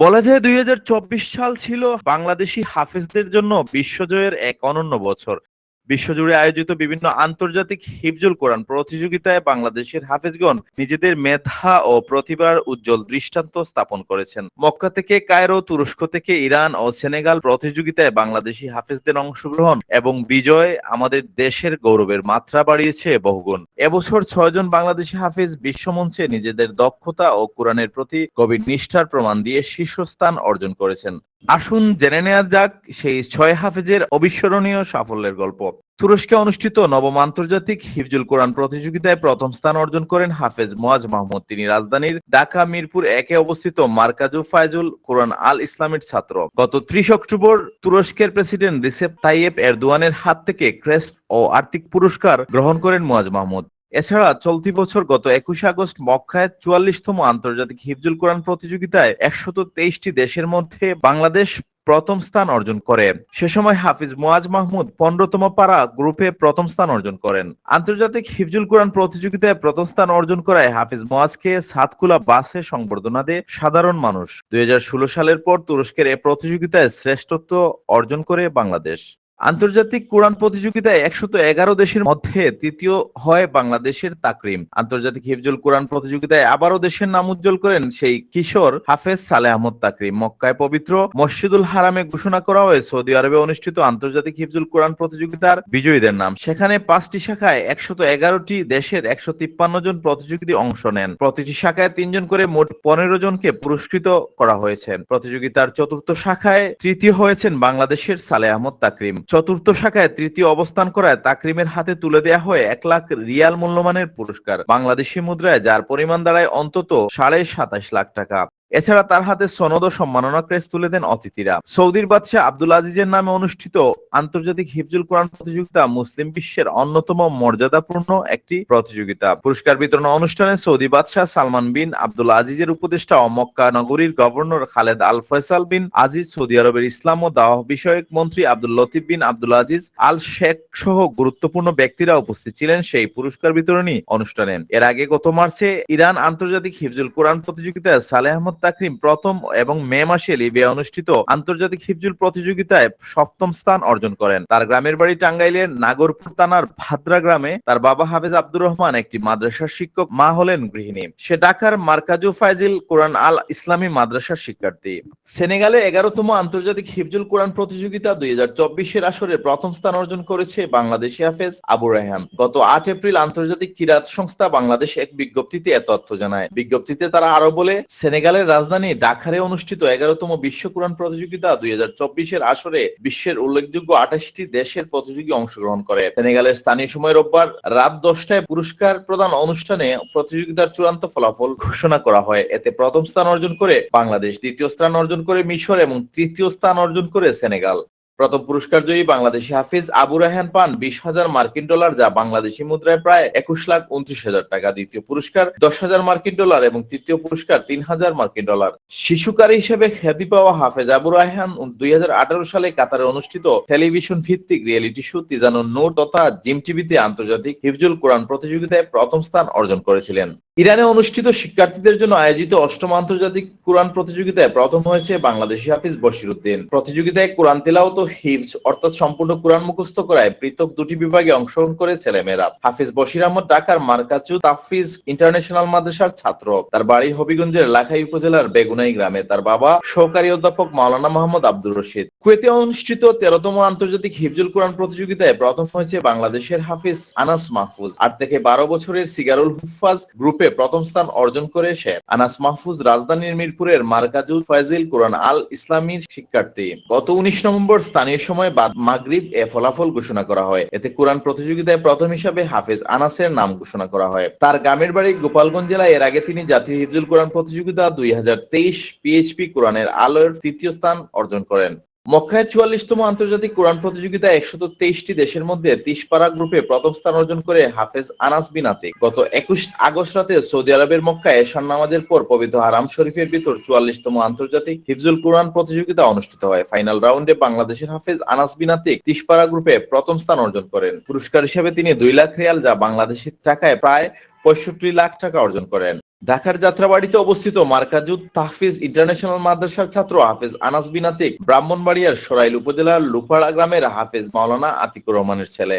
বলা যায় দুই হাজার চব্বিশ সাল ছিল বাংলাদেশি হাফেজদের জন্য বিশ্বজয়ের এক অনন্য বছর। বিশ্বজুড়ে আয়োজিত বিভিন্ন আন্তর্জাতিক হিফজুল কোরআন প্রতিযোগিতায় বাংলাদেশের হাফেজগণ নিজেদের মেধা ও প্রতিভার উজ্জ্বল দৃষ্টান্ত স্থাপন করেছেন। মক্কা থেকে কায়রো, তুরস্ক থেকে ইরান ও সেনেগাল প্রতিযোগিতায় বাংলাদেশি হাফেজদের অংশগ্রহণ এবং বিজয় আমাদের দেশের গৌরবের মাত্রা বাড়িয়েছে বহুগুণ। এবছর ছয়জন বাংলাদেশি হাফেজ বিশ্বমঞ্চে নিজেদের দক্ষতা ও কোরআনের প্রতি গভীর নিষ্ঠার প্রমাণ দিয়ে শীর্ষস্থান অর্জন করেছেন। আসুন জেনে নেওয়া যাক সেই ছয় হাফেজের অবিস্মরণীয় সাফল্যের গল্প। তুরস্কে অনুষ্ঠিত নবম আন্তর্জাতিক হিফজুল কোরআন প্রতিযোগিতায় প্রথম স্থান অর্জন করেন হাফেজ মোয়াজ মাহমুদ। তিনি রাজধানীর ঢাকা, মিরপুর একে অবস্থিত মার্কাজু ফায়জুল কোরআন আল ইসলামের ছাত্র। গত ত্রিশ অক্টোবর তুরস্কের প্রেসিডেন্ট রিসেপ তাইয়েব এরদোয়ানের হাত থেকে ক্রেস্ট ও আর্থিক পুরস্কার গ্রহণ করেন মোয়াজ মাহমুদ। এছাড়া চলতি বছর গত একুশে আগস্ট মক্কায় চুয়াল্লিশতম আন্তর্জাতিক হিফজুল কোরআন প্রতিযোগিতায় একশত তেইশটি দেশের মধ্যে বাংলাদেশ প্রথম স্থান অর্জন করে। সে সময় হাফিজ মোয়াজ মাহমুদ পনেরোতম পাড়া গ্রুপে প্রথম স্থান অর্জন করেন। আন্তর্জাতিক হিফজুল কোরআন প্রতিযোগিতায় প্রথম স্থান অর্জন করায় হাফিজ মোয়াজকে সাতকুলা বাসে সংবর্ধনা দেয় সাধারণ মানুষ। দুই হাজার ষোলো সালের পর তুরস্কের এ প্রতিযোগিতায় শ্রেষ্ঠত্ব অর্জন করে বাংলাদেশ। আন্তর্জাতিক কোরআন প্রতিযোগিতায় একশত এগারো দেশের মধ্যে তৃতীয় হয় বাংলাদেশের তাকরিম। আন্তর্জাতিক হিফজুল কোরআন প্রতিযোগিতায় আবারও দেশের নাম উজ্জ্বল করেন সেই কিশোর হাফেজ সালে আহমদ তাকরিম। মক্কায় পবিত্র মসজিদুল হারামে ঘোষণা করা হয় সৌদি আরবে অনুষ্ঠিত আন্তর্জাতিক হিফজুল কোরআন প্রতিযোগিতার বিজয়ীদের নাম। সেখানে পাঁচটি শাখায় একশত এগারোটি দেশের একশো তিপ্পান্ন জন প্রতিযোগী অংশ নেন। প্রতিটি শাখায় তিনজন করে মোট পনেরো জনকে পুরস্কৃত করা হয়েছে। প্রতিযোগিতার চতুর্থ শাখায় তৃতীয় হয়েছেন বাংলাদেশের সালে আহমদ তাকরিম। চতুর্থ শাখায় তৃতীয় অবস্থান করায় তাকরিমের হাতে তুলে দেয়া হয় এক লাখ রিয়াল মূল্যমানের পুরস্কার। বাংলাদেশি মুদ্রায় যার পরিমাণ দাঁড়ায় অন্তত সাড়ে সাতাশ লাখ টাকা। এছাড়া তার হাতে সনদ ও সম্মাননা ক্রেস তুলে দেন অতিথিরা। সৌদির বাদশাহ আব্দুল আজিজের নামে অনুষ্ঠিত আন্তর্জাতিক হিফজুল কোরআন প্রতিযোগিতা মুসলিম বিশ্বের অন্যতম মর্যাদাপূর্ণ একটি প্রতিযোগিতা। পুরস্কার বিতরণ অনুষ্ঠানে সৌদি বাদশাহ সালমান বিন আব্দুল আজিজের উপদেষ্টা ও মক্কা নগরীর governor Khalid Al Faisal bin Aziz, Saudi আরবের ইসলাম ও দাওয়াহ বিষয়ক মন্ত্রী আব্দুল লতিফ বিন আব্দুল আজিজ, আল শেখ সহ গুরুত্বপূর্ণ ব্যক্তিরা উপস্থিত ছিলেন সেই পুরস্কার বিতরণী অনুষ্ঠানে। এর আগে গত মার্চে ইরান আন্তর্জাতিক হিফজুল কোরআন প্রতিযোগিতায় সালেহ আহমদ তাকরিম প্রথম এবং মে মাসে লিবিয়া অনুষ্ঠিত আন্তর্জাতিক হিফজুল প্রতিযোগিতায় সপ্তম স্থান অর্জন করেন। তার গ্রামের বাড়ি টাঙ্গাইলের নাগরপুর থানার ভাদ্রা গ্রামে তার বাবা হাফেজ আব্দুর রহমান একটি মাদ্রাসার শিক্ষক, মা হলেন গৃহিণী। সে ঢাকার মার্কাজু ফাইজিল কোরআন আল ইসলামী মাদ্রাসার শিক্ষার্থী। সেনেগালে এগারোতম আন্তর্জাতিক হিফজুল কোরআন প্রতিযোগিতা দুই হাজার চব্বিশের আসরে প্রথম স্থান অর্জন করেছে বাংলাদেশি হাফেজ আবু রেহাম। গত আট এপ্রিল আন্তর্জাতিক কিরাত সংস্থা বাংলাদেশ এক বিজ্ঞপ্তিতে এ তথ্য জানায়। বিজ্ঞপ্তিতে তারা আরও বলে, সেনেগালের রাজধানী ডাকারে অনুষ্ঠিত এগারোতম বিশ্ব কোরআন প্রতিযোগিতা দুই হাজার চব্বিশের আসরে বিশ্বের উল্লেখযোগ্য আঠাশটি দেশের প্রতিযোগী অংশগ্রহণ করে। সেনেগালের স্থানীয় সময় রোববার রাত দশটায় পুরস্কার প্রদান অনুষ্ঠানে প্রতিযোগিতার চূড়ান্ত ফলাফল ঘোষণা করা হয়। এতে প্রথম স্থান অর্জন করে বাংলাদেশ, দ্বিতীয় স্থান অর্জন করে মিশর এবং তৃতীয় স্থান অর্জন করে সেনেগাল। প্রথম পুরস্কার জয়ী বাংলাদেশি হাফিজ আবু রাহান পান বিশ হাজার মার্কিন ডলার, যা বাংলাদেশি মুদ্রায় প্রায় একুশ লাখ উনত্রিশ হাজার টাকা। দ্বিতীয় পুরস্কার দশ হাজার মার্কিন ডলার এবং তৃতীয় পুরস্কার তিন হাজার মার্কিন ডলার। শিশুকারী হিসেবে খ্যাতি পাওয়া হাফেজ আবু রাহান দুই হাজার সালে কাতারে অনুষ্ঠিত টেলিভিশন ভিত্তিক রিয়েলিটি শো তিজানুর নূর তথা জিম টিভিতে আন্তর্জাতিক হিফজুল কোরআন প্রতিযোগিতায় প্রথম স্থান অর্জন করেছিলেন। ইরানে অনুষ্ঠিত শিক্ষার্থীদের জন্য আয়োজিত অষ্টম আন্তর্জাতিক কোরআন প্রতিযোগিতায় প্রথম হয়েছে বাংলাদেশি হাফিজ বশিরুদ্দিন। প্রতিযোগিতায় কোরআন তেলাওত হিফজ, অর্থাৎ সম্পূর্ণ কোরআন মুখস্থ করায় পৃথক দুটি বিভাগে অংশগ্রহণ করে ছেলেমেয়েরা। হাফিজ বশির আহমদ ঢাকার মার্কাচু তাফিজ ইন্টারন্যাশনাল মাদ্রাসার ছাত্র। তার বাড়ি হবিগঞ্জের লাখাই উপজেলার বেগুনাই গ্রামে। তার বাবা সহকারী অধ্যাপক মাওলানা মোহাম্মদ আব্দুর রশিদ। কুয়েতে অনুষ্ঠিত তেরোতম আন্তর্জাতিক হিফজুল কোরআন প্রতিযোগিতায় প্রথম হয়েছে বাংলাদেশের হাফিজ আনাস মাহফুজ। আট থেকে বারো বছরের সিগারুল হুফাজ গ্রুপে প্রথম স্থান অর্জন করে সে। আনাস মাহফুজ রাজধানীর মিরপুরের মার্কাজুল ফয়জিল কোরআন আল ইসলামীর শিক্ষার্থী। গত উনিশ নভেম্বর স্থানীয় সময় বাদ মাগরিব এ ফলাফল ঘোষণা করা হয়। এতে কোরআন প্রতিযোগিতায় প্রথম হিসাবে হাফেজ আনাসের নাম ঘোষণা করা হয়। তার গ্রামের বাড়ি গোপালগঞ্জ জেলায় এর আগে তিনি জাতীয় হিফজুল কোরআন প্রতিযোগিতা দুই হাজার তেইশ পিএইচপি কোরআনের আলোর তৃতীয় স্থান অর্জন করেন। মক্কায় চুয়াল্লিশতম আন্তর্জাতিক কোরআন প্রতিযোগিতায় একশত তেইশটি দেশের মধ্যে তিসপাড়া গ্রুপে প্রথম স্থান অর্জন করে হাফেজ আনাস বিন গত একুশ আগস্ট রাতে সৌদি আরবের মক্কায় এশার নামাজের পর পবিত্র হারাম শরীফের ভিতর চুয়াল্লিশতম আন্তর্জাতিক হিফজুল কোরআন প্রতিযোগিতা অনুষ্ঠিত হয়। ফাইনাল রাউন্ডে বাংলাদেশের হাফেজ আনাস বিন তিসপাড়া গ্রুপে প্রথম স্থান অর্জন করেন। পুরস্কার হিসেবে তিনি দুই লাখ রিয়াল যা বাংলাদেশের টাকায় প্রায় পঁয়ষট্টি লাখ টাকা অর্জন করেন। ঢাকার যাত্রাবাড়িতে অবস্থিত মার্কাজুদ তাহফিজ ইন্টারন্যাশনাল মাদ্রাসার ছাত্র হাফেজ আনাস বিনাতিক ব্রাহ্মণবাড়িয়ার সরাইল উপজেলার লুপাড়া গ্রামের হাফেজ মাওলানা আতিকুর রহমানের ছেলে।